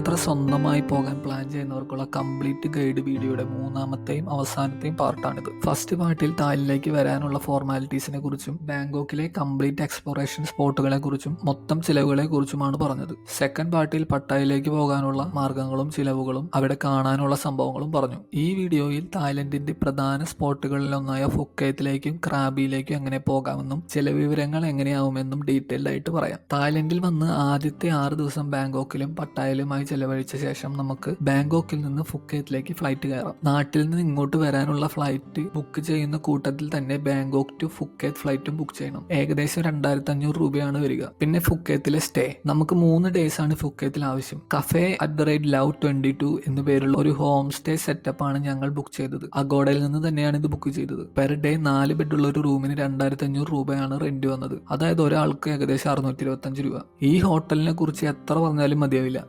യാത്ര സ്വന്തമായി പോകാൻ പ്ലാൻ ചെയ്യുന്നവർക്കുള്ള കംപ്ലീറ്റ് ഗൈഡ് വീഡിയോയുടെ മൂന്നാമത്തെയും അവസാനത്തെയും പാർട്ടാണിത് ഫസ്റ്റ് പാർട്ടിൽ തായ്ലൻഡിലേക്ക് വരാനുള്ള ഫോർമാലിറ്റീസിനെ കുറിച്ചും ബാങ്കോക്കിലെ കംപ്ലീറ്റ് എക്സ്പ്ലോറേഷൻ സ്പോട്ടുകളെ കുറിച്ചും മൊത്തം ചിലവുകളെ കുറിച്ചുമാണ് പറഞ്ഞത്. സെക്കൻഡ് പാർട്ടിൽ പട്ടായിലേക്ക് പോകാനുള്ള മാർഗങ്ങളും ചിലവുകളും അവിടെ കാണാനുള്ള സംഭവങ്ങളും പറഞ്ഞു. ഈ വീഡിയോയിൽ തായ്ലൻഡിന്റെ പ്രധാന സ്പോട്ടുകളിലൊന്നായ ഫുക്കേത്തിലേക്കും ക്രാബിയിലേക്കും എങ്ങനെ പോകാമെന്നും ചില വിവരങ്ങൾ എങ്ങനെയാവുമെന്നും ഡീറ്റെയിൽഡ് ആയിട്ട് പറയാം. തായ്ലൻഡിൽ വന്ന് ആദ്യത്തെ ആറ് ദിവസം ബാങ്കോക്കിലും പട്ടായയിലുമായി ചെലവഴിച്ച ശേഷം നമുക്ക് ബാങ്കോക്കിൽ നിന്ന് ഫുക്കേത്തിലേക്ക് ഫ്ലൈറ്റ് കയറാം. നാട്ടിൽ നിന്ന് ഇങ്ങോട്ട് വരാനുള്ള ഫ്ലൈറ്റ് ബുക്ക് ചെയ്യുന്ന കൂട്ടത്തിൽ തന്നെ ബാങ്കോക്ക് ടു ഫുക്കേത്ത് ഫ്ലൈറ്റും ബുക്ക് ചെയ്യണം. ഏകദേശം രണ്ടായിരത്തി അഞ്ഞൂറ് രൂപയാണ് വരിക. പിന്നെ ഫുക്കേത്തിലെ സ്റ്റേ. നമുക്ക് മൂന്ന് ഡേയ്സ് ആണ് ഫുക്കേത്തിൽ ആവശ്യം. Cafe at the rate love twenty two എന്നു പേരുള്ള ഒരു ഹോം സ്റ്റേ സെറ്റപ്പ് ആണ് ഞങ്ങൾ ബുക്ക് ചെയ്തത്. അഗോഡയിൽ നിന്ന് തന്നെയാണ് ഇത് ബുക്ക് ചെയ്തത്. പെർ ഡേ നാല് ബെഡുള്ള ഒരു റൂമിന് രണ്ടായിരത്തി അഞ്ഞൂറ് രൂപയാണ് റെന്റ് വന്നത്. അതായത് ഒരാൾക്ക് ഏകദേശം അറുന്നൂറ്റി ഇരുപത്തി അഞ്ച് രൂപ. ഈ ഹോട്ടലിനെ കുറിച്ച് എത്ര പറഞ്ഞാലും മതിയാവില്ല.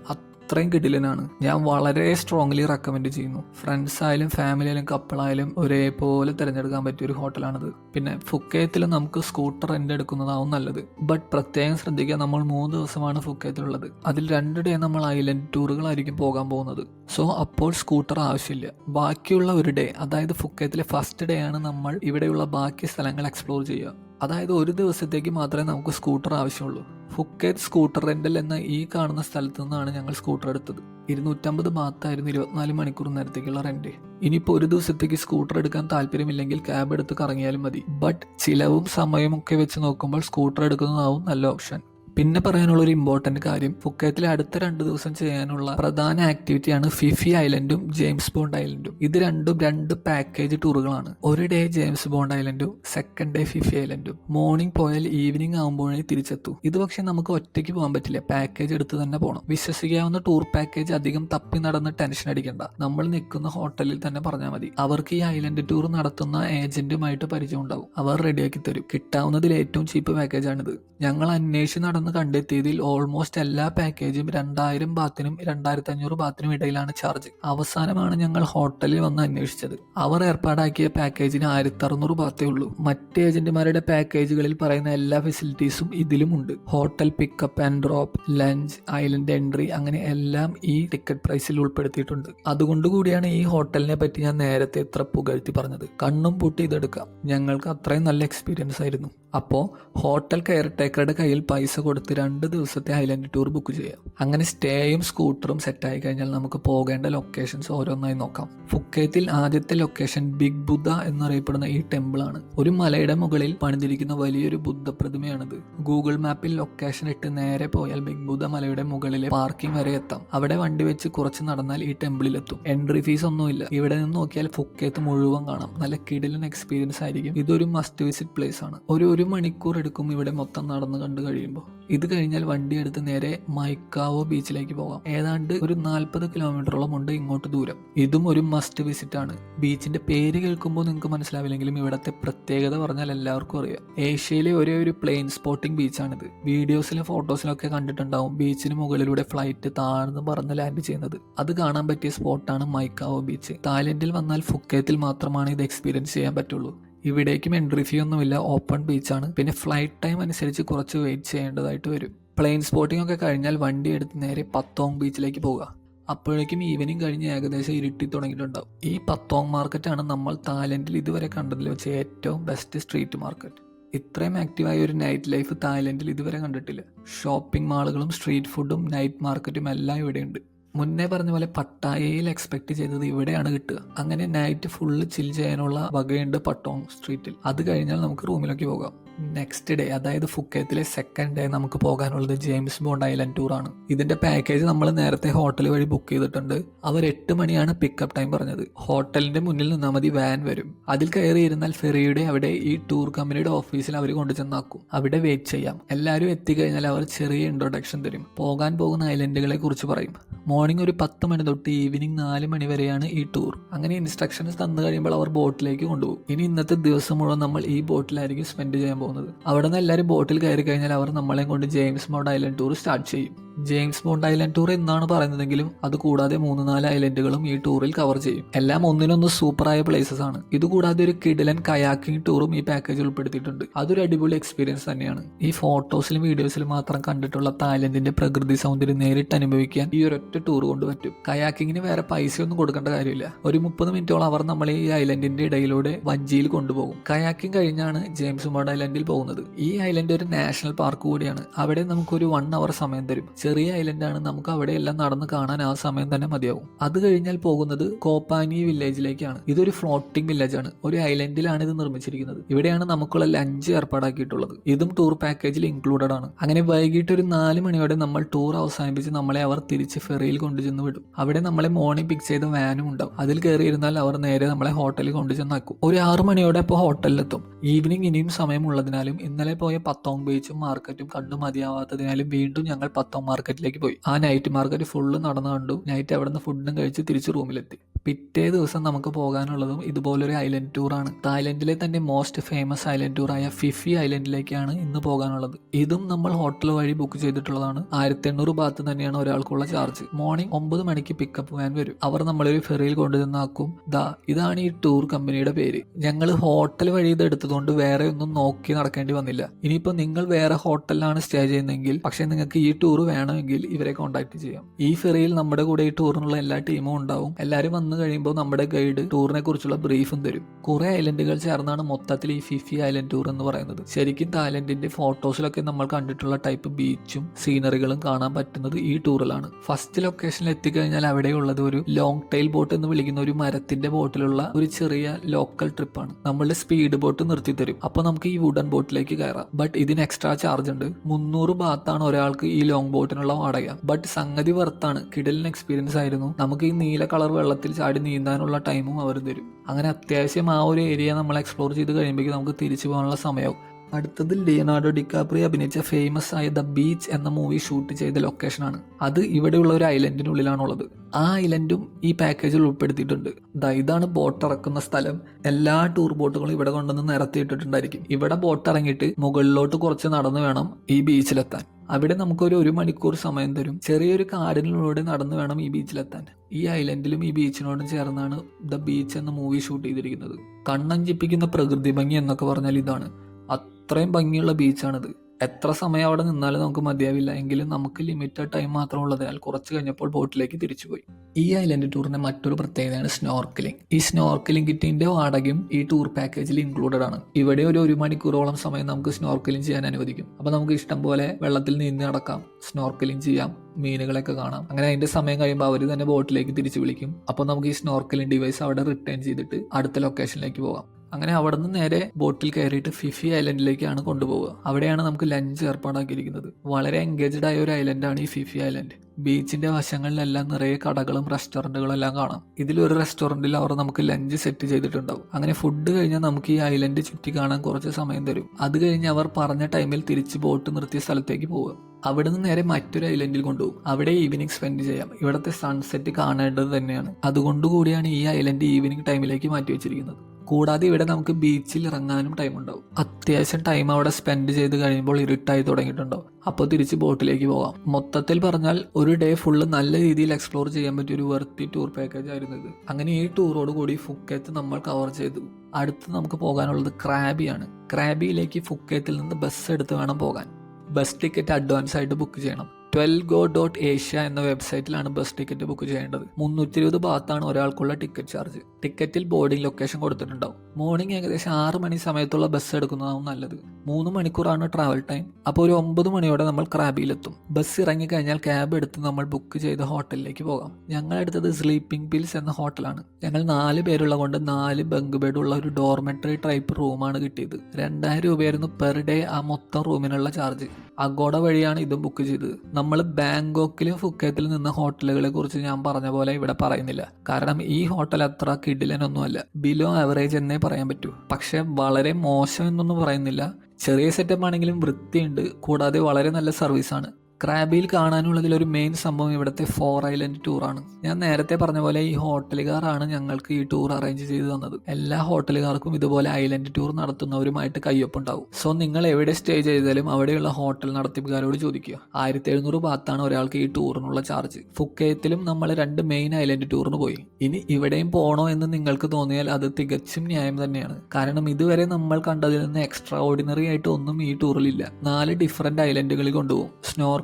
അത്രയും കിടിലനാണ്. ഞാൻ വളരെ സ്ട്രോങ്ലി റെക്കമെൻഡ് ചെയ്യുന്നു. ഫ്രണ്ട്സ് ആയാലും ഫാമിലി ആയാലും കപ്പിളായാലും ഒരേപോലെ തിരഞ്ഞെടുക്കാൻ പറ്റിയ ഒരു ഹോട്ടലാണിത്. പിന്നെ ഫുക്കേത്തിൽ നമുക്ക് സ്കൂട്ടർ റെന്റ് എടുക്കുന്നതാവും നല്ലത്. ബട്ട് പ്രത്യേകം ശ്രദ്ധിക്കുക നമ്മൾ മൂന്ന് ദിവസമാണ് ഫുക്കേത്തിലുള്ളത്. അതിൽ രണ്ട് ഡേ നമ്മൾ ഐലൻഡ് ടൂറുകളായിരിക്കും പോകാൻ പോകുന്നത്. സോ അപ്പോൾ സ്കൂട്ടർ ആവശ്യമില്ല. ബാക്കിയുള്ള ഒരു ഡേ അതായത് ഫുക്കേത്തിലെ ഫസ്റ്റ് ഡേ ആണ് നമ്മൾ ഇവിടെയുള്ള ബാക്കി സ്ഥലങ്ങൾ എക്സ്പ്ലോർ ചെയ്യുക. അതായത് ഒരു ദിവസത്തേക്ക് മാത്രമേ നമുക്ക് സ്കൂട്ടർ ആവശ്യമുള്ളൂ. ഫുക്കേറ്റ് സ്കൂട്ടർ റെന്റൽ എന്ന ഈ കാണുന്ന സ്ഥലത്ത് നിന്നാണ് ഞങ്ങൾ സ്കൂട്ടർ എടുത്തത്. ഇരുന്നൂറ്റമ്പത് ബാത്തായിരുന്നു ഇരുപത്തിനാല് മണിക്കൂർ നേരത്തേക്കുള്ള റെന്റ് ഇനിയിപ്പോൾ ഒരു ദിവസത്തേക്ക് സ്കൂട്ടർ എടുക്കാൻ താല്പര്യമില്ലെങ്കിൽ ക്യാബ് എടുത്ത് കറങ്ങിയാലും മതി. ബട്ട് ചിലവും സമയവും ഒക്കെ വെച്ച് നോക്കുമ്പോൾ സ്കൂട്ടർ എടുക്കുന്നതാവും നല്ല ഓപ്ഷൻ പിന്നെ പറയാനുള്ള ഒരു ഇമ്പോർട്ടന്റ് കാര്യം ഫുക്കേത്തിലെ അടുത്ത രണ്ട് ദിവസം ചെയ്യാനുള്ള പ്രധാന ആക്ടിവിറ്റിയാണ് ഫിഫി ഐലൻഡും ജെയിംസ് ബോണ്ട് ഐലൻഡും ഇത് രണ്ടും രണ്ട് പാക്കേജ് ടൂറുകളാണ് ഒരു ഡേ ജെയിംസ് ബോണ്ട് ഐലൻഡും സെക്കൻഡ് ഡേ ഫിഫി ഐലൻഡും മോർണിംഗ് പോയാൽ ഈവനിങ് ആകുമ്പോഴേ തിരിച്ചെത്തും. ഇത് പക്ഷേ നമുക്ക് ഒറ്റയ്ക്ക് പോകാൻ പറ്റില്ല. പാക്കേജ് എടുത്ത് തന്നെ പോകണം വിശ്വസിക്കാവുന്ന ടൂർ പാക്കേജ് അധികം തപ്പി നടന്ന് ടെൻഷൻ അടിക്കണ്ട. നമ്മൾ നിൽക്കുന്ന ഹോട്ടലിൽ തന്നെ പറഞ്ഞാൽ മതി. അവർക്ക് ഈ ഐലൻഡ് ടൂർ നടത്തുന്ന ഏജന്റുമായിട്ട് പരിചയം ഉണ്ടാവും. അവർ റെഡിയാക്കി തരും. കിട്ടാവുന്നതിൽ ഏറ്റവും ചീപ്പ് പാക്കേജാണിത് ഞങ്ങൾ അന്വേഷിച്ച് കണ്ടെത്തിയതിൽ ഓൾമോസ്റ്റ് എല്ലാ പാക്കേജും രണ്ടായിരം ബാത്തിനും രണ്ടായിരത്തി അഞ്ഞൂറ് ബാത്തിനും ഇടയിലാണ് ചാർജ് അവസാനമാണ് ഞങ്ങൾ ഹോട്ടലിൽ വന്ന് അന്വേഷിച്ചത്. അവർ ഏർപ്പാടാക്കിയ പാക്കേജിന് ആയിരത്തി അറുന്നൂറ് ബാത്തേ ഉള്ളൂ. മറ്റ് ഏജന്റുമാരുടെ പാക്കേജുകളിൽ പറയുന്ന എല്ലാ ഫെസിലിറ്റീസും ഇതിലുമുണ്ട് hotel pickup and drop lunch island entry അങ്ങനെ എല്ലാം ഈ ടിക്കറ്റ് പ്രൈസിൽ ഉൾപ്പെടുത്തിയിട്ടുണ്ട്. അതുകൊണ്ട് കൂടിയാണ് ഈ ഹോട്ടലിനെ പറ്റി ഞാൻ നേരത്തെ ഇത്ര പുകഴ്ത്തി പറഞ്ഞത്. കണ്ണും പൂട്ടി ഇതെടുക്കാം. ഞങ്ങൾക്ക് അത്രയും നല്ല എക്സ്പീരിയൻസ് ആയിരുന്നു. അപ്പോൾ ഹോട്ടൽ കെയർ ടേക്കറുടെ കയ്യിൽ പൈസ കൊടുത്ത് രണ്ട് ദിവസത്തെ ഹൈലൻഡ് ടൂർ ബുക്ക് ചെയ്യാം. അങ്ങനെ സ്റ്റേയും സ്കൂട്ടറും സെറ്റായി കഴിഞ്ഞാൽ നമുക്ക് പോകേണ്ട ലൊക്കേഷൻസ് ഓരോന്നായി നോക്കാം. ഫുക്കേത്തിൽ ആദ്യത്തെ ലൊക്കേഷൻ ബിഗ് ബുദ്ധ എന്നറിയപ്പെടുന്ന ഈ ടെമ്പിൾ ആണ്. ഒരു മലയുടെ മുകളിൽ പണിതിരിക്കുന്ന വലിയൊരു ബുദ്ധ പ്രതിമയാണിത്. ഗൂഗിൾ മാപ്പിൽ ലൊക്കേഷൻ ഇട്ട് നേരെ പോയാൽ ബിഗ് ബുദ്ധ മലയുടെ മുകളിലെ പാർക്കിംഗ് വരെ എത്താം. അവിടെ വണ്ടി വെച്ച് കുറച്ച് നടന്നാൽ ഈ ടെമ്പിളിൽ എത്തും. എൻട്രി ഫീസ് ഒന്നുമില്ല. ഇവിടെ നിന്ന് നോക്കിയാൽ ഫുക്കേത്ത് മുഴുവൻ കാണാം. നല്ല കിടിലൻ എക്സ്പീരിയൻസ് ആയിരിക്കും. ഇതൊരു മസ്റ്റ് വിസിറ്റ് പ്ലേസ് ആണ്. ഒരു ഒരു മണിക്കൂർ എടുക്കും ഇവിടെ മൊത്തം നടന്നു കണ്ടു കഴിയുമ്പോൾ. ഇത് കഴിഞ്ഞാൽ വണ്ടി എടുത്ത് നേരെ മൈക്കാവോ ബീച്ചിലേക്ക് പോകാം. ഏതാണ്ട് ഒരു നാൽപ്പത് കിലോമീറ്ററോളം ഉണ്ട് ഇങ്ങോട്ട് ദൂരം. ഇതും ഒരു മസ്റ്റ് വിസിറ്റ് ആണ്. ബീച്ചിന്റെ പേര് കേൾക്കുമ്പോൾ നിങ്ങൾക്ക് മനസ്സിലാവില്ലെങ്കിലും ഇവിടത്തെ പ്രത്യേകത പറഞ്ഞാൽ എല്ലാവർക്കും അറിയാം. ഏഷ്യയിലെ ഒരേ ഒരു പ്ലെയിൻ സ്പോട്ടിംഗ് ബീച്ചാണിത് വീഡിയോസിലും ഫോട്ടോസിലൊക്കെ കണ്ടിട്ടുണ്ടാവും ബീച്ചിന് മുകളിലൂടെ ഫ്ലൈറ്റ് താഴ്ന്ന് പറന്ന് ലാൻഡ് ചെയ്യുന്നത്. അത് കാണാൻ പറ്റിയ സ്പോട്ടാണ് മൈക്കാവോ ബീച്ച്. തായ്ലൻഡിൽ വന്നാൽ ഫുക്കേത്തിൽ മാത്രമാണ് ഇത് എക്സ്പീരിയൻസ് ചെയ്യാൻ പറ്റുള്ളൂ. ഇവിടേക്കും എൻട്രി ഫീ ഒന്നുമില്ല ഓപ്പൺ ബീച്ചാണ് പിന്നെ ഫ്ലൈറ്റ് ടൈം അനുസരിച്ച് കുറച്ച് വെയിറ്റ് ചെയ്യേണ്ടതായിട്ട് വരും. പ്ലെയിൻ സ്പോട്ടിംഗ് ഒക്കെ കഴിഞ്ഞാൽ വണ്ടി എടുത്ത് നേരെ പത്തോങ് ബീച്ചിലേക്ക് പോകുക അപ്പോഴേക്കും ഈവനിങ് കഴിഞ്ഞ് ഏകദേശം ഇരുട്ടി തുടങ്ങിയിട്ടുണ്ടാവും. ഈ പത്തോങ് മാർക്കറ്റാണ് നമ്മൾ തായ്ലൻഡിൽ ഇതുവരെ കണ്ടതിൽ വെച്ച് ഏറ്റവും ബെസ്റ്റ് സ്ട്രീറ്റ് മാർക്കറ്റ് ഇത്രയും ആക്റ്റീവായ ഒരു നൈറ്റ് ലൈഫ് തായ്ലൻഡിൽ ഇതുവരെ കണ്ടിട്ടില്ല. ഷോപ്പിംഗ് മാളുകളും സ്ട്രീറ്റ് ഫുഡും നൈറ്റ് മാർക്കറ്റും എല്ലാം ഇവിടെയുണ്ട്. മുന്നേ പറഞ്ഞ പോലെ പട്ടായയിൽ എക്സ്പെക്ട് ചെയ്തത് ഇവിടെയാണ് കിട്ടുക. അങ്ങനെ നൈറ്റ് ഫുള്ള് ചിൽ ചെയ്യാനുള്ള വകയുണ്ട് പട്ടോങ് സ്ട്രീറ്റിൽ അത് കഴിഞ്ഞാൽ നമുക്ക് റൂമിലേക്ക് പോകാം. നെക്സ്റ്റ് ഡേ അതായത് ഫുക്കേത്തിലെ സെക്കൻഡ് ഡേ നമുക്ക് പോകാനുള്ളത് ജെയിംസ് ബോണ്ട് ഐലൻഡ് ടൂർ ആണ്. ഇതിന്റെ പാക്കേജ് നമ്മൾ നേരത്തെ ഹോട്ടൽ വഴി ബുക്ക് ചെയ്തിട്ടുണ്ട്. അവർ എട്ട് മണിയാണ് പിക്കപ്പ് ടൈം പറഞ്ഞത്. ഹോട്ടലിന്റെ മുന്നിൽ നിന്നാൽ മതി വാൻ വരും. അതിൽ കയറി ഇരുന്നാൽ ഫെറിയുടെ അവിടെ ഈ ടൂർ കമ്പനിയുടെ ഓഫീസിൽ അവർ കൊണ്ടു ചെന്നാക്കും. അവിടെ വെയിറ്റ് ചെയ്യാം. എല്ലാവരും എത്തിക്കഴിഞ്ഞാൽ അവർ ചെറിയ ഇൻട്രൊഡക്ഷൻ തരും. പോകാൻ പോകുന്ന ഐലൻഡുകളെ കുറിച്ച് പറയും. മോർണിംഗ് ഒരു പത്ത് മണി തൊട്ട് ഈവനിങ് നാല് മണി വരെയാണ് ഈ ടൂർ അങ്ങനെ ഇൻസ്ട്രക്ഷൻസ് തന്നു കഴിയുമ്പോൾ അവർ ബോട്ടിലേക്ക് കൊണ്ടുപോകും. ഇനി ഇന്നത്തെ ദിവസം മുഴുവൻ നമ്മൾ ഈ ബോട്ടിലായിരിക്കും സ്പെൻഡ് ചെയ്യാൻ പോകുന്നത്. അവിടെ നിന്ന് എല്ലാവരും ബോട്ടിൽ കയറി കഴിഞ്ഞാൽ അവർ നമ്മളെയും കൊണ്ട് ജെയിംസ് മോഡ് ഐലൻഡ് ടൂർ സ്റ്റാർട്ട് ചെയ്യും. ജെയിംസ് ബോണ്ട് ഐലൻഡ് ടൂർ എന്നാണ് പറയുന്നതെങ്കിലും അത് കൂടാതെ മൂന്ന് നാല് ഐലൻഡുകളും ഈ ടൂറിൽ കവർ ചെയ്യും. എല്ലാം ഒന്നിനൊന്ന് സൂപ്പറായ പ്ലേസസ് ആണ്. ഇതുകൂടാതെ ഒരു കിഡിലൻ കയാക്കിംഗ് ടൂറും ഈ പാക്കേജ് ഉൾപ്പെടുത്തിയിട്ടുണ്ട്. അതൊരു അടിപൊളി എക്സ്പീരിയൻസ് തന്നെയാണ്. ഈ ഫോട്ടോസിലും വീഡിയോസിലും മാത്രം കണ്ടിട്ടുള്ള തായ്ലൻഡിന്റെ പ്രകൃതി സൗന്ദര്യം നേരിട്ട് അനുഭവിക്കാൻ ഈ ഒരൊറ്റ ടൂർ കൊണ്ട് പറ്റും. കയാക്കിങ്ങിന് വേറെ പൈസയൊന്നും കൊടുക്കേണ്ട കാര്യമില്ല. ഒരു മുപ്പത് മിനിറ്റോളം അവർ നമ്മൾ ഈ ഐലൻഡിന്റെ ഇടയിലൂടെ വഞ്ചിയിൽ കൊണ്ടുപോകും. കയാക്കിംഗ് കഴിഞ്ഞാണ് ജെയിംസ് ബോണ്ട് ഐലൻഡിൽ പോകുന്നത്. ഈ ഐലൻഡ് ഒരു നാഷണൽ പാർക്ക് കൂടിയാണ്. അവിടെ നമുക്കൊരു വൺ അവർ സമയം തരും. ചെറിയ ഐലൻഡ് ആണ് നമുക്ക് അവിടെ എല്ലാം നടന്ന് കാണാൻ ആ സമയം തന്നെ മതിയാവും. അത് കഴിഞ്ഞാൽ പോകുന്നത് കോപ്പാനി വില്ലേജിലേക്കാണ്. ഇതൊരു ഫ്ലോട്ടിംഗ് വില്ലേജ് ആണ് ഒരു ഐലൻഡിലാണ് ഇത് നിർമ്മിച്ചിരിക്കുന്നത്. ഇവിടെയാണ് നമുക്കുള്ള ലഞ്ച് ഏർപ്പാടാക്കിയിട്ടുള്ളത്. ഇതും ടൂർ പാക്കേജിൽ ഇൻക്ലൂഡഡ് ആണ്. അങ്ങനെ വൈകിട്ട് ഒരു നാല് മണിയോടെ നമ്മൾ ടൂർ അവസാനിപ്പിച്ച് നമ്മളെ അവർ തിരിച്ച് ഫെറിയിൽ കൊണ്ടുചെന്ന് വിടും. അവിടെ നമ്മളെ മോർണിംഗ് പിക്ക് ചെയ്ത വാനും ഉണ്ടാവും. അതിൽ കയറിയിരുന്നാൽ അവർ നേരെ നമ്മളെ ഹോട്ടലിൽ കൊണ്ടുചെന്നാക്കും. ഒരു ആറു മണിയോടെ ഇപ്പോൾ ഹോട്ടലിലെത്തും. ഈവനിങ് ഇനിയും സമയമുള്ളതിനാലും ഇന്നലെ പോയ പത്തോങ് ബീച്ചും മാർക്കറ്റും കണ്ടു മതിയാവാത്തതിനാലും വീണ്ടും ഞങ്ങൾ പത്തോങ് മാർക്കറ്റിലേക്ക് പോയി. ആ നൈറ്റ് മാർക്കറ്റ് ഫുള്ള് നടന്നു കണ്ടു. നൈറ്റ് അവിടെ നിന്ന് ഫുഡും കഴിച്ച് തിരിച്ച് റൂമിലെത്തി. പിറ്റേ ദിവസം നമുക്ക് പോകാനുള്ളതും ഇതുപോലൊരു ഐലൻഡ് ടൂറാണ് തായ്ലൻഡിലെ തന്നെ മോസ്റ്റ് ഫേമസ് ഐലൻഡ് ടൂറായ ഫിഫി ഐലൻഡിലേക്കാണ് ഇന്ന് പോകാനുള്ളത്. ഇതും നമ്മൾ ഹോട്ടൽ വഴി ബുക്ക് ചെയ്തിട്ടുള്ളതാണ്. ആയിരത്തി എണ്ണൂറ് ഭാഗത്ത് തന്നെയാണ് ഒരാൾക്കുള്ള ചാർജ് മോർണിംഗ് ഒമ്പത് മണിക്ക് പിക്കപ്പ് വാൻ വരും. അവർ നമ്മളൊരു ഫെറിയിൽ കൊണ്ടുവന്നാക്കും ദാ ഇതാണ് ഈ ടൂർ കമ്പനിയുടെ പേര്. ഞങ്ങൾ ഹോട്ടൽ വഴി ഇത് എടുത്തതുകൊണ്ട് വേറെ ഒന്നും നോക്കി നടക്കേണ്ടി വന്നില്ല. ഇനിയിപ്പോൾ നിങ്ങൾ വേറെ ഹോട്ടലിലാണ് സ്റ്റേ ചെയ്യുന്നതെങ്കിൽ പക്ഷേ നിങ്ങൾക്ക് ഈ ടൂർ വേണമെങ്കിൽ ഇവരെ കോൺടാക്ട് ചെയ്യാം. ഈ ഫെറിയിൽ നമ്മുടെ കൂടെ ഈ ടൂറിനുള്ള എല്ലാ ടീമും ഉണ്ടാവും. എല്ലാവരും വന്നു കഴിയുമ്പോൾ നമ്മുടെ ഗൈഡ് ടൂറിനെ കുറിച്ചുള്ള ബ്രീഫും തരും. കുറെ ഐലൻഡുകൾ ചേർന്നാണ് മൊത്തത്തിൽ ഈ ഫിഫി ഐലൻഡ് ടൂർ എന്ന് പറയുന്നത്. ശരിക്കും തായ്ലൻഡിന്റെ ഫോട്ടോസിലൊക്കെ നമ്മൾ കണ്ടിട്ടുള്ള ടൈപ്പ് ബീച്ചും സീനറികളും കാണാൻ പറ്റുന്നത് ഈ ടൂറിലാണ് ഫസ്റ്റ് ലൊക്കേഷനിൽ എത്തിക്കഴിഞ്ഞാൽ അവിടെയുള്ളത് ഒരു ലോങ് ടൈൽ ബോട്ട് എന്ന് വിളിക്കുന്ന ഒരു മരത്തിന്റെ ബോട്ടിലുള്ള ഒരു ചെറിയ ലോക്കൽ ട്രിപ്പാണ് നമ്മളുടെ സ്പീഡ് ബോട്ട് നിർത്തി തരും. അപ്പോൾ നമുക്ക് ഈ വുഡൻ ബോട്ടിലേക്ക് കയറാം. ബട്ട് ഇതിന് എക്സ്ട്രാ ചാർജ് ഉണ്ട്. മുന്നൂറ് ബാത്താണ് ഒരാൾക്ക് ഈ ലോങ് ബോട്ടിനുള്ള വാടക. ബട്ട് സംഗതി വർത്താണ് കിടലിന് എക്സ്പീരിയൻസ് ആയിരുന്നു. നമുക്ക് ഈ നീല കളർ വെള്ളത്തിൽ ചാടി നീന്താനുള്ള ടൈമും അവർ തരും. അങ്ങനെ അത്യാവശ്യം ആ ഒരു ഏരിയ നമ്മൾ എക്സ്പ്ലോർ ചെയ്ത് കഴിയുമ്പോഴേക്കും നമുക്ക് തിരിച്ചു പോകാനുള്ള സമയവും. അടുത്തത് ലിയനാർഡോ ഡിക്കാപ്രി അഭിനയിച്ച ഫേമസ് ആയ ദ ബീച്ച് എന്ന മൂവി ഷൂട്ട് ചെയ്ത ലൊക്കേഷനാണ് അത് ഇവിടെയുള്ള ഒരു ഐലൻഡിനുള്ളിലാണുള്ളത് ആ ഐലൻഡും ഈ പാക്കേജിൽ ഉൾപ്പെടുത്തിയിട്ടുണ്ട്. ഇതാണ് ബോട്ട് ഇറക്കുന്ന സ്ഥലം. എല്ലാ ടൂർ ബോട്ടുകളും ഇവിടെ കൊണ്ടുവന്ന് നിരത്തിയിട്ടിട്ടുണ്ടായിരിക്കും. ഇവിടെ ബോട്ട് ഇറങ്ങിയിട്ട് മുകളിലോട്ട് കുറച്ച് നടന്നു വേണം ഈ ബീച്ചിലെത്താൻ അവിടെ നമുക്കൊരു ഒരു മണിക്കൂർ സമയം തരും. ചെറിയൊരു കാടിനോട് നടന്നു വേണം ഈ ബീച്ചിലെത്താൻ. ഈ ഐലൻഡിലും ഈ ബീച്ചിനോടും ചേർന്നാണ് ദ ബീച്ച് എന്ന മൂവി ഷൂട്ട് ചെയ്തിരിക്കുന്നത്. കണ്ണഞ്ചിപ്പിക്കുന്ന പ്രകൃതി ഭംഗി എന്നൊക്കെ പറഞ്ഞാൽ ഇതാണ്. അത്രയും ഭംഗിയുള്ള ബീച്ചാണിത്. എത്ര സമയം അവിടെ നിന്നാലും നമുക്ക് മതിയാവില്ല. എങ്കിലും നമുക്ക് ലിമിറ്റഡ് ടൈം മാത്രം ഉള്ളതിനാൽ കുറച്ച് കഴിഞ്ഞപ്പോൾ ബോട്ടിലേക്ക് തിരിച്ചുപോയി ഈ ഐലൻഡ് ടൂറിന്റെ മറ്റൊരു പ്രത്യേകതയാണ് സ്നോർക്കലിംഗ് ഈ സ്നോർക്കലിംഗ് കിറ്റിന്റെ വാടകയും ഈ ടൂർ പാക്കേജിൽ ഇൻക്ലൂഡഡ് ആണ്. ഇവിടെ ഒരു ഒരു മണിക്കൂറോളം സമയം നമുക്ക് സ്നോർക്കലിംഗ് ചെയ്യാൻ അനുവദിക്കും. അപ്പോൾ നമുക്ക് ഇഷ്ടം പോലെ വെള്ളത്തിൽ നീന്തി നടക്കാം. സ്നോർക്കലിംഗ് ചെയ്യാം. മീനുകളൊക്കെ കാണാം. അങ്ങനെ അതിന്റെ സമയം കഴിയുമ്പോൾ അവർ തന്നെ ബോട്ടിലേക്ക് തിരിച്ചു വിളിക്കും. അപ്പോൾ നമുക്ക് ഈ സ്നോർക്കലിംഗ് ഡിവൈസ് അവിടെ റിട്ടേൺ ചെയ്തിട്ട് അടുത്ത ലൊക്കേഷനിലേക്ക് പോകാം. അങ്ങനെ അവിടെ നിന്ന് നേരെ ബോട്ടിൽ കയറിയിട്ട് ഫിഫി ഐലൻഡിലേക്കാണ് കൊണ്ടുപോവുക. അവിടെയാണ് നമുക്ക് ലഞ്ച് ഏർപ്പാടാക്കിയിരിക്കുന്നത്. വളരെ എൻഗേജ്ഡ് ആയ ഒരു ഐലൻഡാണ് ഈ ഫിഫി ഐലൻഡ്. ബീച്ചിന്റെ വശങ്ങളിലെല്ലാം നിറയെ കടകളും റെസ്റ്റോറന്റുകളും എല്ലാം കാണാം. ഇതിലൊരു റെസ്റ്റോറന്റിൽ അവർ നമുക്ക് ലഞ്ച് സെറ്റ് ചെയ്തിട്ടുണ്ടാവും. അങ്ങനെ ഫുഡ് കഴിഞ്ഞാൽ നമുക്ക് ഈ ഐലൻഡ് ചുറ്റി കാണാൻ കുറച്ച് സമയം തരും. അത് കഴിഞ്ഞ് അവർ പറഞ്ഞ ടൈമിൽ തിരിച്ച് ബോട്ട് നിർത്തിയ സ്ഥലത്തേക്ക് പോവുക. അവിടെ നിന്ന് നേരെ മറ്റൊരു ഐലൻഡിൽ കൊണ്ടുപോകും. അവിടെ ഈവനിങ് സ്പെൻഡ് ചെയ്യാം. ഇവിടുത്തെ സൺസെറ്റ് കാണേണ്ടത് തന്നെയാണ്. അതുകൊണ്ട് കൂടിയാണ് ഈ ഐലൻഡ് ഈവനിങ് ടൈമിലേക്ക് മാറ്റി വെച്ചിരിക്കുന്നത് കൂടാതെ ഇവിടെ നമുക്ക് ബീച്ചിൽ ഇറങ്ങാനും ടൈം ഉണ്ടാവും. അത്യാവശ്യം ടൈം അവിടെ സ്പെൻഡ് ചെയ്ത് കഴിയുമ്പോൾ ഇരുട്ടായി തുടങ്ങിയിട്ടുണ്ടാവും അപ്പോൾ തിരിച്ച് ബോട്ടിലേക്ക് പോകാം. മൊത്തത്തിൽ പറഞ്ഞാൽ ഒരു ഡേ ഫുള്ള് നല്ല രീതിയിൽ എക്സ്പ്ലോർ ചെയ്യാൻ പറ്റിയ ഒരു വെർത്തി ടൂർ പാക്കേജ് ആയിരുന്നു ഇത്. അങ്ങനെ ഈ ടൂറോട് കൂടി ഫുക്കേത്ത് നമ്മൾ കവർ ചെയ്തു. അടുത്ത് നമുക്ക് പോകാനുള്ളത് ക്രാബിയാണ് ക്രാബിയിലേക്ക് ഫുക്കേത്തിൽ നിന്ന് ബസ് എടുത്ത് വേണം പോകാൻ. ബസ് ടിക്കറ്റ് അഡ്വാൻസ് ആയിട്ട് ബുക്ക് ചെയ്യണം. ട്വൽവ് ഗോ ഡോട്ട് ഏഷ്യ എന്ന വെബ്സൈറ്റിലാണ് ബസ് ടിക്കറ്റ് ബുക്ക് ചെയ്യേണ്ടത്. മുന്നൂറ്റി ഇരുപത് ഭാഗത്താണ് ഒരാൾക്കുള്ള ടിക്കറ്റ് ചാർജ് ടിക്കറ്റിൽ ബോർഡിംഗ് ലൊക്കേഷൻ കൊടുത്തിട്ടുണ്ടാവും. മോർണിംഗ് ഏകദേശം ആറ് മണി സമയത്തുള്ള ബസ് എടുക്കുന്നതാവും നല്ലത്. മൂന്ന് മണിക്കൂറാണ് ട്രാവൽ ടൈം അപ്പോൾ ഒരു ഒമ്പത് മണിയോടെ നമ്മൾ ക്രാബിയിലെത്തും. ബസ് ഇറങ്ങി കഴിഞ്ഞാൽ ക്യാബ് എടുത്ത് നമ്മൾ ബുക്ക് ചെയ്ത ഹോട്ടലിലേക്ക് പോകാം. ഞങ്ങൾ എടുത്തത് സ്ലീപ്പിംഗ് പിൽസ് എന്ന ഹോട്ടലാണ്. ഞങ്ങൾ നാല് പേരുള്ള കൊണ്ട് നാല് ബങ്ക് ബെഡ് ഉള്ള ഒരു ഡോർമെറ്ററി ടൈപ്പ് റൂമാണ് കിട്ടിയത്. രണ്ടായിരം രൂപയായിരുന്നു പെർ ഡേ ആ മൊത്തം റൂമിനുള്ള ചാർജ് അഗോഡ വഴിയാണ് ഇതും ബുക്ക് ചെയ്തത്. നമ്മൾ ബാങ്കോക്കിലും ഫുക്കേത്തിൽ നിന്ന ഹോട്ടലുകളെ കുറിച്ച് ഞാൻ പറഞ്ഞ പോലെ ഇവിടെ പറയുന്നില്ല. കാരണം ഈ ഹോട്ടൽ അത്ര കിഡിലനൊന്നുമല്ല ബിലോ ആവറേജ് എന്നേ പറയാൻ പറ്റൂ. പക്ഷെ വളരെ മോശം എന്നൊന്നും പറയുന്നില്ല. ചെറിയ സെറ്റപ്പ് ആണെങ്കിലും വൃത്തിയുണ്ട്. കൂടാതെ വളരെ നല്ല സർവീസാണ് ക്രാബിയിൽ കാണാനുള്ളതിൽ ഒരു മെയിൻ സംഭവം ഇവിടുത്തെ ഫോർ ഐലൻഡ് ടൂറാണ് ഞാൻ നേരത്തെ പറഞ്ഞ പോലെ ഈ ഹോട്ടലുകാരാണ് ഞങ്ങൾക്ക് ഈ ടൂർ അറേഞ്ച് ചെയ്തു തന്നത്. എല്ലാ ഹോട്ടലുകാർക്കും ഇതുപോലെ ഐലൻഡ് ടൂർ നടത്തുന്നവരുമായിട്ട് കയ്യൊപ്പുണ്ടാവും. സോ നിങ്ങൾ എവിടെ സ്റ്റേ ചെയ്താലും അവിടെയുള്ള ഹോട്ടൽ നടത്തിപ്പുകാരോട് ചോദിക്കുക. ആയിരത്തി എഴുന്നൂറ് ബാത്താണ് ഒരാൾക്ക് ഈ ടൂറിനുള്ള ചാർജ് ഫുക്കയത്തിലും നമ്മൾ രണ്ട് മെയിൻ ഐലൻഡ് ടൂറിന് പോയി. ഇനി ഇവിടെയും പോണോ എന്ന് നിങ്ങൾക്ക് തോന്നിയാൽ അത് തികച്ചും ന്യായം തന്നെയാണ്. കാരണം ഇതുവരെ നമ്മൾ കണ്ടതിൽ നിന്ന് എക്സ്ട്രാ ഓർഡിനറി ആയിട്ട് ഒന്നും ഈ ടൂറിലില്ല നാല് ഡിഫറെന്റ് ഐലൻഡുകളിൽ കൊണ്ടുപോകും.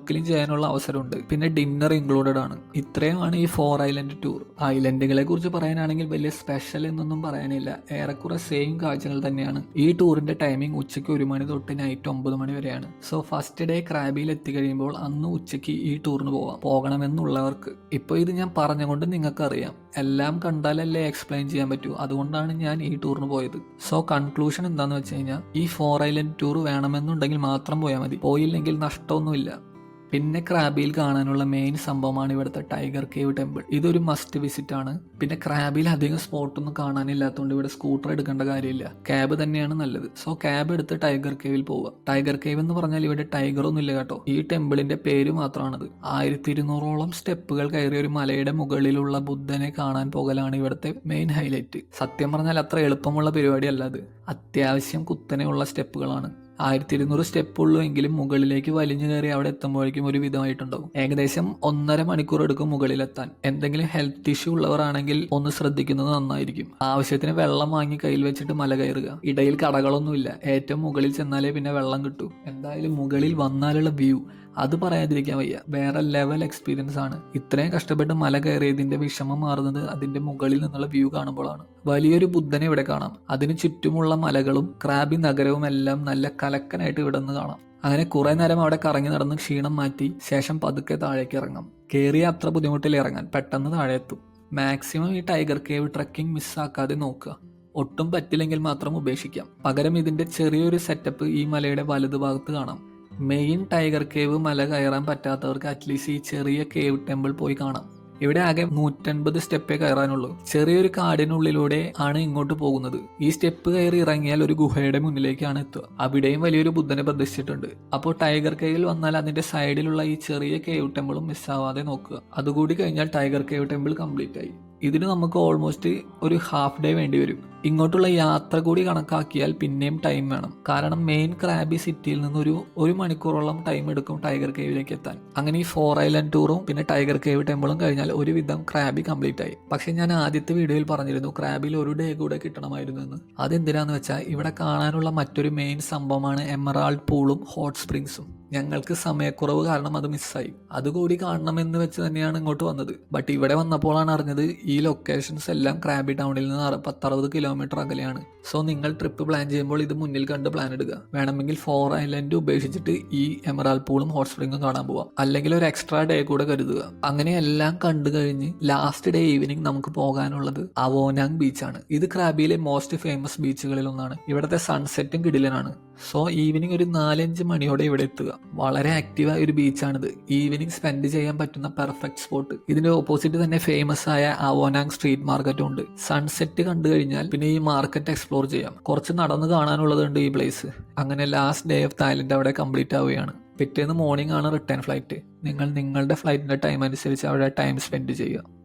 സ്നോർക്കലിംഗ് ചെയ്യാനുള്ള അവസരമുണ്ട്. പിന്നെ ഡിന്നർ ഇൻക്ലൂഡഡ് ആണ്. ഇത്രയുമാണ് ഈ ഫോർ ഐലൻഡ് ടൂർ ഐലൻഡുകളെ കുറിച്ച് പറയാനാണെങ്കിൽ വലിയ സ്പെഷ്യൽ എന്നൊന്നും പറയാനില്ല. ഏറെക്കുറെ സെയിം കാഴ്ചകൾ തന്നെയാണ്. ഈ ടൂറിന്റെ ടൈമിംഗ് ഉച്ചയ്ക്ക് ഒരു മണി തൊട്ട് നൈറ്റ് ഒമ്പത് മണി വരെയാണ്. സോ ഫസ്റ്റ് ഡേ ക്രാബിയിൽ എത്തിക്കഴിയുമ്പോൾ അന്ന് ഉച്ചയ്ക്ക് ഈ ടൂറിന് പോവാം. പോകണമെന്നുള്ളവർക്ക്. ഇപ്പോൾ ഇത് ഞാൻ പറഞ്ഞുകൊണ്ട് നിങ്ങൾക്കറിയാം. എല്ലാം കണ്ടാലല്ലേ എക്സ്പ്ലെയിൻ ചെയ്യാൻ പറ്റൂ. അതുകൊണ്ടാണ് ഞാൻ ഈ ടൂറിന് പോയത്. സോ കൺക്ലൂഷൻ എന്താന്ന് വെച്ച് കഴിഞ്ഞാൽ ഈ ഫോർ ഐലൻഡ് ടൂർ വേണമെന്നുണ്ടെങ്കിൽ മാത്രം പോയാൽ മതി. പോയില്ലെങ്കിൽ നഷ്ടമൊന്നുമില്ല. പിന്നെ ക്രാബിയിൽ കാണാനുള്ള മെയിൻ സംഭവമാണ് ഇവിടുത്തെ ടൈഗർ കേവ് ടെമ്പിൾ ഇതൊരു മസ്റ്റ് വിസിറ്റ് ആണ്. പിന്നെ ക്രാബിയിൽ അധികം സ്പോട്ടൊന്നും കാണാനില്ലാത്തതുകൊണ്ട് ഇവിടെ സ്കൂട്ടർ എടുക്കേണ്ട കാര്യമില്ല. ക്യാബ് തന്നെയാണ് നല്ലത്. സോ ക്യാബ് എടുത്ത് ടൈഗർ കേവിൽ പോവുക. ടൈഗർ കേവ് എന്ന് പറഞ്ഞാൽ ഇവിടെ ടൈഗർ ഒന്നും ഇല്ല കേട്ടോ. ഈ ടെമ്പിളിന്റെ പേര് മാത്രമാണത് ആയിരത്തി ഇരുന്നൂറോളം സ്റ്റെപ്പുകൾ കയറിയ ഒരു മലയുടെ മുകളിലുള്ള ബുദ്ധനെ കാണാൻ പോകലാണ് ഇവിടുത്തെ മെയിൻ ഹൈലൈറ്റ് സത്യം പറഞ്ഞാൽ അത്ര എളുപ്പമുള്ള പരിപാടിയല്ല അത്. അത്യാവശ്യം കുത്തനെയുള്ള സ്റ്റെപ്പുകളാണ്. ആയിരത്തി ഇരുന്നൂറ് സ്റ്റെപ്പ് ഉള്ളൂ എങ്കിലും മുകളിലേക്ക് വലിഞ്ഞു കയറി അവിടെ എത്തുമ്പോഴേക്കും ഒരു വിധമായിട്ടുണ്ടാവും. ഏകദേശം ഒന്നര മണിക്കൂർ എടുക്കും മുകളിലെത്താൻ. എന്തെങ്കിലും ഹെൽത്ത് ഇഷ്യൂ ഉള്ളവരാണെങ്കിൽ ഒന്ന് ശ്രദ്ധിക്കുന്നത് നന്നായിരിക്കും. ആവശ്യത്തിന് വെള്ളം വാങ്ങി കയ്യിൽ വെച്ചിട്ട് മല കയറുക. ഇടയിൽ കടകളൊന്നുമില്ല. ഏറ്റവും മുകളിൽ ചെന്നാലേ പിന്നെ വെള്ളം കിട്ടൂ. എന്തായാലും മുകളിൽ വന്നാലുള്ള വ്യൂ അത് പറയാതിരിക്കാൻ വയ്യ. വേറെ ലെവൽ എക്സ്പീരിയൻസ് ആണ്. ഇത്രയും കഷ്ടപ്പെട്ട് മല കയറിയതിന്റെ വിഷമം മാറുന്നത് അതിന്റെ മുകളിൽ നിന്നുള്ള വ്യൂ കാണുമ്പോഴാണ്. വലിയൊരു ബുദ്ധനെ ഇവിടെ കാണാം. അതിന് ചുറ്റുമുള്ള മലകളും ക്രാബി നഗരവും എല്ലാം നല്ല കലക്കനായിട്ട് ഇവിടെ നിന്ന് കാണാം. അങ്ങനെ കുറെ നേരം അവിടെ കറങ്ങി നടന്ന് ക്ഷീണം മാറ്റി ശേഷം പതുക്കെ താഴേക്ക് ഇറങ്ങാം. കയറിയ അത്ര ബുദ്ധിമുട്ടിൽ ഇറങ്ങാൻ പെട്ടെന്ന് താഴെ എത്തും മാക്സിമം ഈ ടൈഗർ കേവ് ട്രക്കിംഗ് മിസ്സാക്കാതെ നോക്കുക. ഒട്ടും പറ്റില്ലെങ്കിൽ മാത്രം ഉപേക്ഷിക്കാം. പകരം ഇതിന്റെ ചെറിയൊരു സെറ്റപ്പ് ഈ മലയുടെ വലതുഭാഗത്ത് കാണാം. മെയിൻ ടൈഗർ കേവ് മല കയറാൻ പറ്റാത്തവർക്ക് അറ്റ്ലീസ്റ്റ് ഈ ചെറിയ കേവ് ടെമ്പിൾ പോയി കാണാം. ഇവിടെ ആകെ നൂറ്റൻപത് സ്റ്റെപ്പേ കയറാനുള്ളൂ. ചെറിയൊരു കാടിനുള്ളിലൂടെ ആണ് ഇങ്ങോട്ട് പോകുന്നത്. ഈ സ്റ്റെപ്പ് കയറി ഇറങ്ങിയാൽ ഒരു ഗുഹയുടെ മുന്നിലേക്കാണ് എത്തുക. അവിടെയും വലിയൊരു ബുദ്ധനെ പ്രതിഷ്ഠിച്ചിട്ടുണ്ട്. അപ്പോൾ ടൈഗർ കേവിൽ വന്നാൽ അതിന്റെ സൈഡിലുള്ള ഈ ചെറിയ കേവ് ടെമ്പിളും മിസ്സാവാതെ നോക്കുക. അതുകൂടി കഴിഞ്ഞാൽ ടൈഗർ കേവ് ടെമ്പിൾ കംപ്ലീറ്റ് ആയി. ഇതിന് നമുക്ക് ഓൾമോസ്റ്റ് ഒരു ഹാഫ് ഡേ വേണ്ടി വരും. ഇങ്ങോട്ടുള്ള യാത്ര കൂടി കണക്കാക്കിയാൽ പിന്നെയും ടൈം വേണം. കാരണം മെയിൻ ക്രാബി സിറ്റിയിൽ നിന്ന് ഒരു ഒരു മണിക്കൂറോളം ടൈം എടുക്കും ടൈഗർ കേവിലേക്ക് എത്താൻ. അങ്ങനെ ഈ ഫോർ ഐലൻഡ് ടൂറും പിന്നെ ടൈഗർ കേവ് ടെമ്പിളും കഴിഞ്ഞാൽ ഒരുവിധം ക്രാബി കംപ്ലീറ്റ് ആയി. പക്ഷെ ഞാൻ ആദ്യത്തെ വീഡിയോയിൽ പറഞ്ഞിരുന്നു ക്രാബിൽ ഒരു ഡേ കൂടെ കിട്ടണമായിരുന്നു എന്ന്. അതെന്തിനാന്ന് വെച്ചാൽ ഇവിടെ കാണാനുള്ള മറ്റൊരു മെയിൻ സംഭവമാണ് എമറാൾഡ് പൂളും ഹോട്ട് സ്പ്രിങ്സും ഞങ്ങൾക്ക് സമയക്കുറവ് കാരണം അത് മിസ്സായി. അതുകൂടി കാണണമെന്ന് വെച്ച് തന്നെയാണ് ഇങ്ങോട്ട് വന്നത്. ബട്ട് ഇവിടെ വന്നപ്പോഴാണ് അറിഞ്ഞത് ഈ ലൊക്കേഷൻസ് എല്ലാം ക്രാബി ടൗണിൽ നിന്ന് പത്തറുപത് കിലോമീറ്റർ അകലെയാണ്. സോ നിങ്ങൾ ട്രിപ്പ് പ്ലാൻ ചെയ്യുമ്പോൾ ഇത് മുന്നിൽ കണ്ട് പ്ലാൻ ഇടുക. വേണമെങ്കിൽ ഫോർ ഐലൻഡ് ഉപേക്ഷിച്ചിട്ട് ഈ എമറാൾ പൂളും ഹോട്ട് സ്പ്രിങ്ങും കാണാൻ പോവാം. അല്ലെങ്കിൽ ഒരു എക്സ്ട്രാ ഡേ കൂടെ കരുതുക. അങ്ങനെ എല്ലാം കണ്ടു കഴിഞ്ഞ് ലാസ്റ്റ് ഡേ ഈവനിങ് നമുക്ക് പോകാനുള്ളത് അവോനാങ് ബീച്ചാണ് ഇത് ക്രാബിയിലെ മോസ്റ്റ് ഫേമസ് ബീച്ചുകളിൽ ഒന്നാണ്. ഇവിടുത്തെ സൺസെറ്റും കിടിലനാണ്. സോ ഈവനിങ് ഒരു നാലഞ്ച് മണിയോടെ ഇവിടെ എത്തുക. വളരെ ആക്റ്റീവായ ഒരു ബീച്ചാണിത് ഈവനിങ് സ്പെൻഡ് ചെയ്യാൻ പറ്റുന്ന പെർഫെക്റ്റ് സ്പോട്ട് ഇതിന്റെ ഓപ്പോസിറ്റ് തന്നെ ഫേമസ് ആയ അവോനാങ് സ്ട്രീറ്റ് മാർക്കറ്റും ഉണ്ട്. സൺസെറ്റ് കണ്ടു കഴിഞ്ഞാൽ പിന്നെ ഈ മാർക്കറ്റ് എക്സ്പ്ലോർ ചെയ്യാം. കുറച്ച് നടന്ന് കാണാനുള്ളതുണ്ട് ഈ പ്ലേസ് അങ്ങനെ ലാസ്റ്റ് ഡേ ഓഫ് തായ്ലൻഡ് അവിടെ കംപ്ലീറ്റ് ആവുകയാണ്. പിറ്റേന്ന് മോർണിംഗ് ആണ് റിട്ടേൺ ഫ്ലൈറ്റ് നിങ്ങൾ നിങ്ങളുടെ ഫ്ലൈറ്റിന്റെ ടൈം അനുസരിച്ച് അവിടെ ടൈം സ്പെൻഡ് ചെയ്യുക.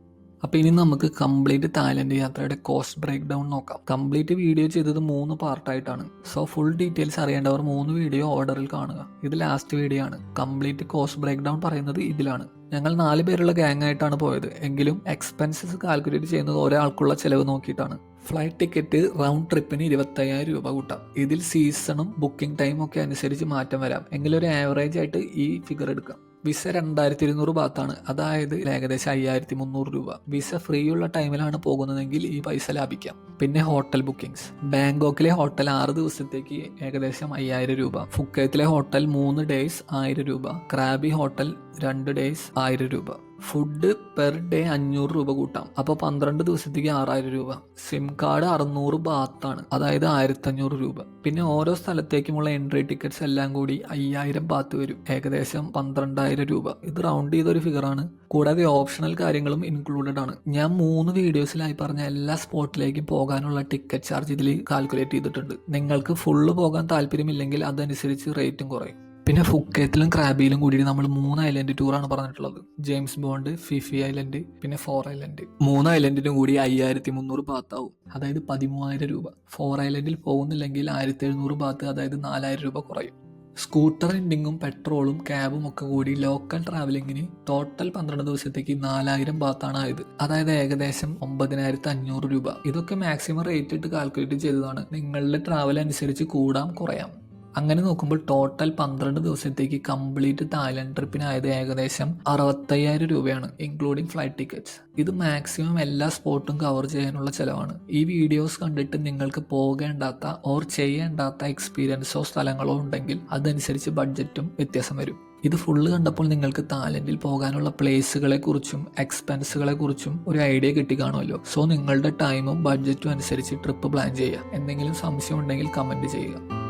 അപ്പൊ ഇനി നമുക്ക് കംപ്ലീറ്റ് തായ്ലൻഡ് യാത്രയുടെ കോസ്റ്റ് ബ്രേക്ക് ഡൗൺ നോക്കാം. കംപ്ലീറ്റ് വീഡിയോ ചെയ്തത് മൂന്ന് പാർട്ടായിട്ടാണ് സോ ഫുൾ ഡീറ്റെയിൽസ് അറിയേണ്ടവർ മൂന്ന് വീഡിയോ ഓർഡറിൽ കാണുക. ഇത് ലാസ്റ്റ് വീഡിയോ ആണ്. കംപ്ലീറ്റ് കോസ്റ്റ് ബ്രേക്ക് ഡൗൺ പറയുന്നത് ഇതിലാണ്. ഞങ്ങൾ നാല് പേരുള്ള ഗ്യാങ് ആയിട്ടാണ് പോയത്. എങ്കിലും എക്സ്പെൻസസ് കാൽക്കുലേറ്റ് ചെയ്യുന്നത് ഒരാൾക്കുള്ള ചെലവ് നോക്കിയിട്ടാണ്. ഫ്ലൈറ്റ് ടിക്കറ്റ് റൗണ്ട് ട്രിപ്പിന് ഇരുപത്തയ്യായിരം രൂപ കൂട്ടാം. ഇതിൽ സീസണും ബുക്കിംഗ് ടൈമൊക്കെ അനുസരിച്ച് മാറ്റം വരാം. എങ്കിലും ഒരു ആവറേജ് ആയിട്ട് ഈ ഫിഗർ എടുക്കാം. വിസ രണ്ടായിരത്തി ഇരുന്നൂറ് ഭാഗത്താണ്. അതായത് ഏകദേശം അയ്യായിരത്തി മുന്നൂറ് രൂപ. വിസ ഫ്രീ ഉള്ള ടൈമിലാണ് പോകുന്നതെങ്കിൽ ഈ പൈസ ലാഭിക്കാം. പിന്നെ ഹോട്ടൽ ബുക്കിംഗ്സ് ബാങ്കോക്കിലെ ഹോട്ടൽ ആറ് ദിവസത്തേക്ക് ഏകദേശം അയ്യായിരം രൂപ. ഫുക്കേത്തിലെ ഹോട്ടൽ മൂന്ന് ഡേയ്സ് ആയിരം രൂപ. ക്രാബി ഹോട്ടൽ രണ്ട് ഡേയ്സ് ആയിരം രൂപ. ഫുഡ് പെർ ഡേ അഞ്ഞൂറ് രൂപ കൂട്ടാം. അപ്പോൾ പന്ത്രണ്ട് ദിവസത്തേക്ക് ആറായിരം രൂപ. സിം കാർഡ് അറുന്നൂറ് ബാത്താണ്. അതായത് ആയിരത്തി അഞ്ഞൂറ് രൂപ. പിന്നെ ഓരോ സ്ഥലത്തേക്കുമുള്ള എൻട്രി ടിക്കറ്റ്സ് എല്ലാം കൂടി അയ്യായിരം ബാത്ത് വരും. ഏകദേശം പന്ത്രണ്ടായിരം രൂപ. ഇത് റൗണ്ട് ചെയ്തൊരു ഫിഗറാണ്. കൂടാതെ ഓപ്ഷണൽ കാര്യങ്ങളും ഇൻക്ലൂഡഡ് ആണ്. ഞാൻ മൂന്ന് വീഡിയോസിലായി പറഞ്ഞ എല്ലാ സ്പോട്ടിലേക്കും പോകാനുള്ള ടിക്കറ്റ് ചാർജ് ഇതിൽ കാൽക്കുലേറ്റ് ചെയ്തിട്ടുണ്ട്. നിങ്ങൾക്ക് ഫുള്ള് പോകാൻ താല്പര്യമില്ലെങ്കിൽ അതനുസരിച്ച് റേറ്റും കുറയും. പിന്നെ ഫുക്കേത്തിലും ക്രാബിയിലും കൂടി നമ്മൾ മൂന്ന് ഐലൻഡ് ടൂറാണ് പറഞ്ഞിട്ടുള്ളത്. James Bond Phi Phi island പിന്നെ ഫോർ ഐലൻഡ് മൂന്ന് ഐലൻഡിനും കൂടി അയ്യായിരത്തി മുന്നൂറ് ബാത്താവും അതായത് പതിമൂവായിരം രൂപ. ഫോർ ഐലൻഡിൽ പോകുന്നില്ലെങ്കിൽ ആയിരത്തി എഴുന്നൂറ് ബാത്ത് അതായത് നാലായിരം രൂപ കുറയും. സ്കൂട്ടർ റെന്റിങ്ങും പെട്രോളും ക്യാബും ഒക്കെ കൂടി ലോക്കൽ ട്രാവലിങ്ങിന് ടോട്ടൽ പന്ത്രണ്ട് ദിവസത്തേക്ക് നാലായിരം ബാത്താണ് ആയത്. അതായത് ഏകദേശം ഒമ്പതിനായിരത്തി അഞ്ഞൂറ് രൂപ. ഇതൊക്കെ മാക്സിമം റേറ്റ് ഇട്ട് കാൽക്കുലേറ്റ് ചെയ്തതാണ്. നിങ്ങളുടെ ട്രാവൽ അനുസരിച്ച് കൂടാം കുറയാം. അങ്ങനെ നോക്കുമ്പോൾ ടോട്ടൽ പന്ത്രണ്ട് ദിവസത്തേക്ക് കംപ്ലീറ്റ് തായ്ലൻഡ് ട്രിപ്പിനായത് ഏകദേശം അറുപത്തയ്യായിരം രൂപയാണ് ഇൻക്ലൂഡിംഗ് ഫ്ലൈറ്റ് ടിക്കറ്റ്സ് ഇത് മാക്സിമം എല്ലാ സ്പോട്ടും കവർ ചെയ്യാനുള്ള ചിലവാണ്. ഈ വീഡിയോസ് കണ്ടിട്ട് നിങ്ങൾക്ക് പോകേണ്ടാത്ത ഓർ ചെയ്യേണ്ടാത്ത എക്സ്പീരിയൻസോ സ്ഥലങ്ങളോ ഉണ്ടെങ്കിൽ അതനുസരിച്ച് ബഡ്ജറ്റും വ്യത്യാസം വരും. ഇത് ഫുള്ള് കണ്ടപ്പോൾ നിങ്ങൾക്ക് തായ്ലൻഡിൽ പോകാനുള്ള പ്ലേസുകളെ കുറിച്ചും എക്സ്പെൻസുകളെ കുറിച്ചും ഒരു ഐഡിയ കിട്ടി കാണുമല്ലോ. സോ നിങ്ങളുടെ ടൈമും ബഡ്ജറ്റും അനുസരിച്ച് ട്രിപ്പ് പ്ലാൻ ചെയ്യുക. എന്തെങ്കിലും സംശയം ഉണ്ടെങ്കിൽ കമന്റ് ചെയ്യുക.